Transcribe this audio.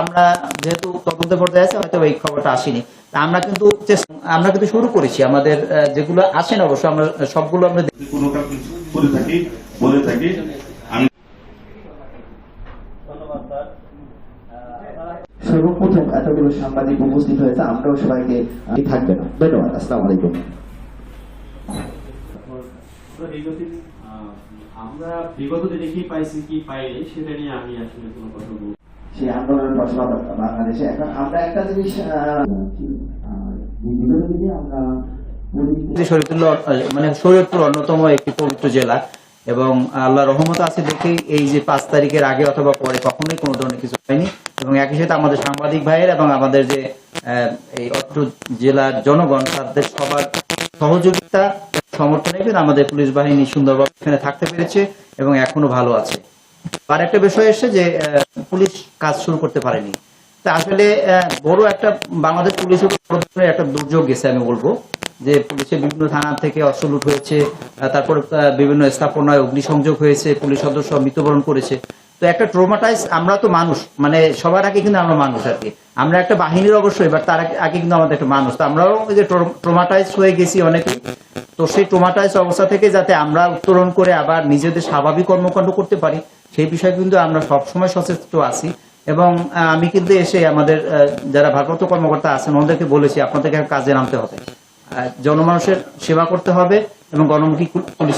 আমরা যেহেতু তদন্ত পর্যায়ে আছে হয়তো এই খবরটা আসেনি। আমরা কিন্তু আমরা কিন্তু শুরু করেছি। আমাদের যেগুলো আসেন অবশ্য আমরা সবগুলো আমরা করে থাকি বলে থাকি। আমি সর্বপ্রথম এতগুলো সাংবাদিক উপস্থিত হয়েছে আমরাও সবাইকে থাকবে না। ধন্যবাদ আসসালামু আলাইকুম। আমরা বিগত দিনে কি পাইছি কি পাইনি সেটা নিয়ে আমি আসলে কোনো কথা বলব। সেই আন্দোলনের বাংলাদেশে। এখন আমরা একটা জিনিস মানে অন্যতম একটি পবিত্র জেলা এবং আল্লাহ রহমত আছে দেখেই এই যে পাঁচ তারিখের আগে অথবা পরে কখনোই কোনো ধরনের কিছু হয়নি এবং একই সাথে আমাদের সাংবাদিক ভাইয়ের এবং আমাদের যে এই অত্র জেলার জনগণ, তাদের সবার সহযোগিতা সমর্থনে আমাদের পুলিশ বাহিনী সুন্দরভাবে এখানে থাকতে পেরেছে এবং এখনও ভালো আছে। আর একটা বিষয় এসে যে পুলিশ কাজ শুরু করতে পারেনি। তা আসলে বড় একটা বাংলাদেশ পুলিশের একটা দুর্যোগ গেছে, আমি বলব। যে পুলিশের বিভিন্ন থানা থেকে অস্ত্র লুট হয়েছে তারপর বিভিন্ন স্থাপনায় অগ্নিসংযোগ হয়েছে, পুলিশ সদস্য মৃত্যুবরণ করেছে। তো একটা ট্রোমাটাইজ আমরা তো মানুষ মানে সবার আগে কিন্তু আমরা মানুষ আর কি। আমরা একটা বাহিনীর অবশ্যই বাট তার আগে- কিন্তু আমাদের একটা মানুষ। তো আমরাও যে ট্রোমাটাইজ হয়ে গেছি অনেকে তো সেই ট্রোমাটাইজ অবস্থা থেকে যাতে আমরা উত্তরণ করে আবার নিজেদের স্বাভাবিক কর্মকাণ্ড করতে পারি, সেই বিষয়ে কিন্তু আমরা সবসময় সচেতন আছি। এবং আমি কিন্তু এসে আমাদের যারা ভারপ্রাপ্ত কর্মকর্তা আছেন, ওদেরকে বলেছি, আপনাদেরকে কাজে নামতে হবে। জনমানুষের সেবা করতে হবে এবং গণমুখী পুলিশ